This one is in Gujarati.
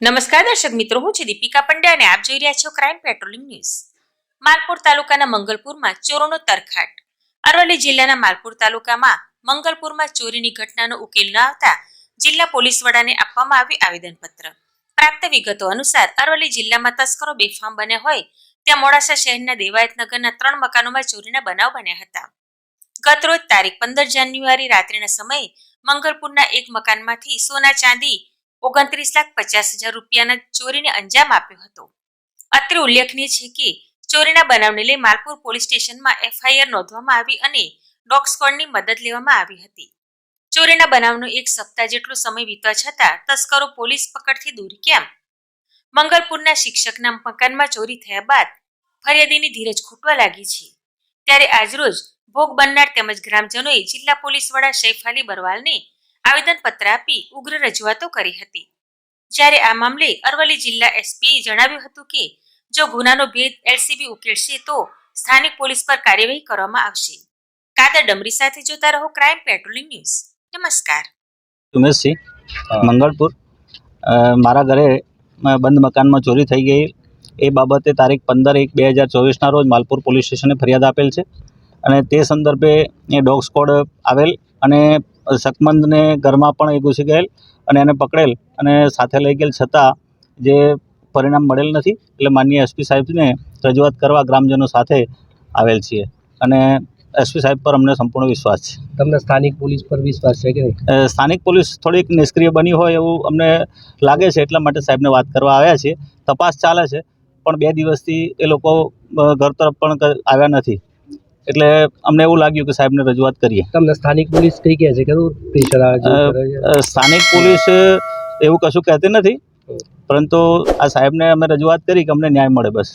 નમસ્કાર દર્શક મિત્રો, હું છું દીપિકા પંડ્યા અને આપ જોઈ રહ્યા છો ક્રાઇમ પેટ્રોલિંગ ન્યૂઝ માલપુર તાલુકાના મંગલપુરમાં ચોરોનો તરખાટ. અરવલ્લી જિલ્લાના માલપુર તાલુકામાં મંગલપુરમાં ચોરીની ઘટનાનો ઉકેલ ન આવતા જિલ્લા પોલીસ વડાને આપવામાં આવ્યું આવેદનપત્ર. પ્રાપ્ત વિગતો અનુસાર અરવલ્લી જિલ્લામાં તસ્કરો બેફામ બન્યા હોય ત્યાં મોડાસા શહેરના દેવાયત નગરના ત્રણ મકાનોમાં ચોરીના બનાવ બન્યા હતા. ગત રોજ તારીખ પંદર જાન્યુઆરી રાત્રિના સમયે મંગલપુરના એક મકાનમાંથી સોના ચાંદી ઓગણત્રીસ લાખ પચાસ હજાર રૂપિયાના ચોરીને અંજામ આપ્યો હતો. અત્રે ઉલ્લેખનીય છે કે ચોરીના બનાવને લઈ માલપુર પોલીસ સ્ટેશનમાં એફઆઈઆર નોંધવામાં આવી અને ડોગ મદદ લેવામાં આવી હતી. ચોરીના બનાવનો એક સપ્તાહ જેટલો સમય વીતવા છતાં તસ્કરો પોલીસ પકડથી દૂર કેમ? મંગલપુરના શિક્ષકના મકાનમાં ચોરી થયા બાદ ફરિયાદીની ધીરજ ખૂટવા લાગી છે. ત્યારે આજરોજ ભોગ બનનાર તેમજ ગ્રામજનોએ જિલ્લા પોલીસ વડા સૈફ અલી બરવાલને આવેદનપત્ર આપી ઉગ્ર રજૂઆતો કરી હતી. જ્યારે આ મામલે અરવલ્લી જિલ્લા એસપીએ જણાવ્યું હતું કે, જો ગુનાનો ભેદ એલસીબી ઉકેલશે તો સ્થાનિક પોલીસ પર કાર્યવાહી કરવામાં આવશે. કાદર ડમરી સાથે જોતા રહો ક્રાઇમ પેટ્રોલિંગ ન્યૂઝ નમસ્કાર. ઉમેશસિંહ મંગળપુર. મારા ઘરે બંધ મકાનમાં ચોરી થઈ ગઈ. એ બાબતે તારીખ પંદર એક બે હજાર ચોવીસના રોજ માલપુર પોલીસ સ્ટેશને ફરિયાદ આપેલ છે. અને તે સંદર્ભે એ ડોગ સ્કોડ આવેલ અને શકમંદને ઘરમાં પણ એ ઘૂસી ગયેલ અને એને પકડેલ અને સાથે લઈ ગયેલ છતાં જે પરિણામ મળેલ નથી એટલે માનનીય એસપી સાહેબને રજૂઆત કરવા ગ્રામજનો સાથે આવેલ છીએ. અને એસપી સાહેબ પર અમને સંપૂર્ણ વિશ્વાસ છે. તમને સ્થાનિક પોલીસ પર વિશ્વાસ છે કે નહીં? સ્થાનિક પોલીસ થોડીક નિષ્ક્રિય બની હોય એવું અમને લાગે છે એટલા માટે સાહેબને વાત કરવા આવ્યા છીએ. તપાસ ચાલે છે પણ બે દિવસથી એ લોકો ઘર તરફ પણ આવ્યા નથી. એટલે અમને એવું લાગ્યું કે સાહેબને રજૂઆત કરીએ. તમને સ્થાનિક પોલીસ કઈ કહે છે? કે પ્રેશર સ્થાનિક પોલીસ એવું કશું કહેતી નથી. પરંતુ આ સાહેબને અમે રજૂઆત કરી કે અમને ન્યાય મળે બસ.